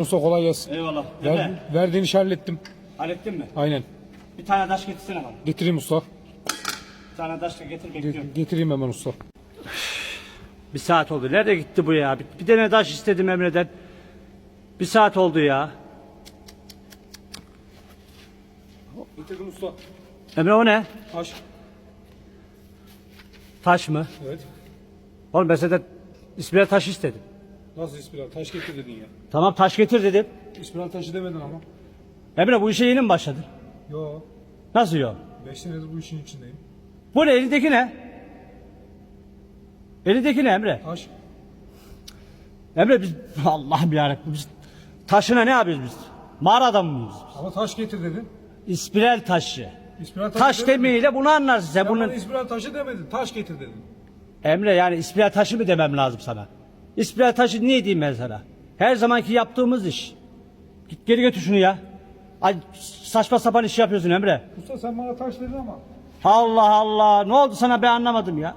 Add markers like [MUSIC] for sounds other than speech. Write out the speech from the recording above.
Usta kolay gelsin. Eyvallah. Ver, Emre, verdiğin işi hallettim. hallettin mi? Aynen. Bir tane taş getirsene bana. Getireyim usta. Bir tane taş da getir Ge- bekliyorum. getireyim hemen usta. Bir saat oldu. Nerede gitti bu ya? Bir, bir tane taş istedim Emre'den. Bir saat oldu ya. Getirdim usta. Emre o ne? Taş. Taş mı? Evet. Oğlum ben senden İsmail taş istedim. Nasıl ispiral? Taş getir dedin ya. Tamam taş getir dedim. İspiral taşı demedin ama. Emre bu işe yeni mi başladın? Yo. Nasıl yok? 5 senedir bu işin içindeyim. Bu ne elindeki ne? Elindeki ne Emre? Taş. Emre biz [LAUGHS] Allah'ım yarabbim biz taşına ne yapıyoruz biz? Mağara adamı mıyız? Ama taş getir dedin. İspiral taşı. İspiral taşı Taş demedin. demeyle bunu anlarsın sen Sen bunun. bana ispiral taşı demedin. Taş getir dedin. Emre yani ispiral taşı mı demem lazım sana? İspiral taşı niye diyeyim ben sana? Her zamanki yaptığımız iş. Git geri götür şunu ya. Ay saçma sapan iş yapıyorsun Emre. Usta sen bana taş dedin ama. Allah Allah ne oldu sana ben anlamadım ya.